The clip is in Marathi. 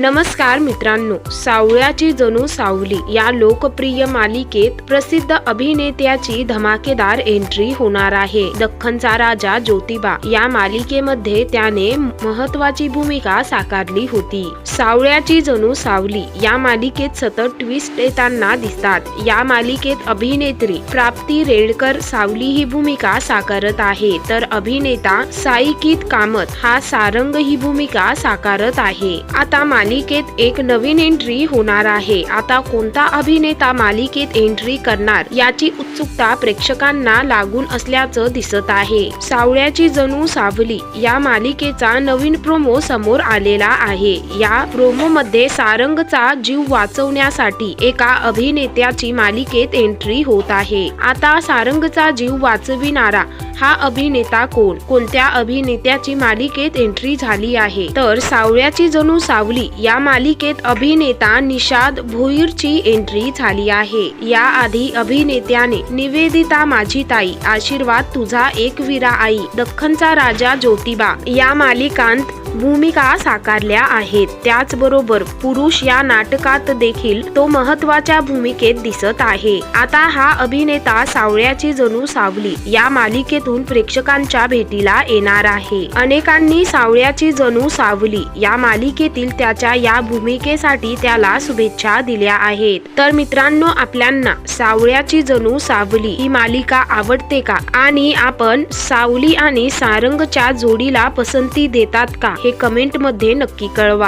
नमस्कार मित्रांनो सावळ्याची जणू सावली या लोकप्रिय मालिकेत प्रसिद्ध अभिनेत्याची धमाकेदार एंट्री होणार आहे. दख्खनचा राजा ज्योतिबा या मालिकेमध्ये त्याने महत्वाची भूमिका साकारली होती. सावळ्याची जणू सावली या मालिकेत सतत ट्विस्ट येताना दिसतात. या मालिकेत अभिनेत्री प्राप्ती रेडकर सावली ही भूमिका साकारत आहे. तर अभिनेता साईकित कामत हा सारंग ही भूमिका साकारत आहे. आता मालिकेत एक नवीन एंट्री होणार आहे. आता कोणता अभिनेता मालिकेत एंट्री करणार? याची उत्सुकता प्रेक्षकांना लागून असल्याचं दिसत आहे. सावळ्याची जणू सावली या मालिकेचा नवीन प्रोमो समोर आलेला आहे. या प्रोमो मध्ये सारंगचा जीव वाचवण्यासाठी एका अभिनेत्याची मालिकेत एंट्री होत आहे. आता सारंगचा जीव वाचविणारा हा अभिनेता कोण? कोणत्या अभिनेत्याची मालिकेत एंट्री झाली आहे? तर सावळ्याची जणू सावली या मालिकेत अभिनेता निषाद भोईरची एंट्री झाली आहे. याआधी अभिनेत्याने निवेदिता माझी ताई आशीर्वाद तुझा एक वीरा आई दख्खनचा राजा ज्योतिबा या मालिकांत भूमिका साकारल्या आहेत. त्याचबरोबर पुरुष या नाटकात देखील तो महत्त्वाच्या भूमिकेत दिसत आहे. आता हा अभिनेता सावळ्याची जणू सावली या मालिकेतून प्रेक्षकांच्या भेटीला येणार आहे. अनेकांनी सावळ्याची जणू सावली या मालिकेतील त्याच्या या भूमिकेसाठी त्याला शुभेच्छा दिल्या आहेत. तर मित्रांनो आपल्यांना सावळ्याची जणू सावली ही मालिका आवडते का? आणि आपण सावली आणि सारंगच्या जोडीला पसंती देतात का? हे कमेंटमध्ये नक्की कळवा.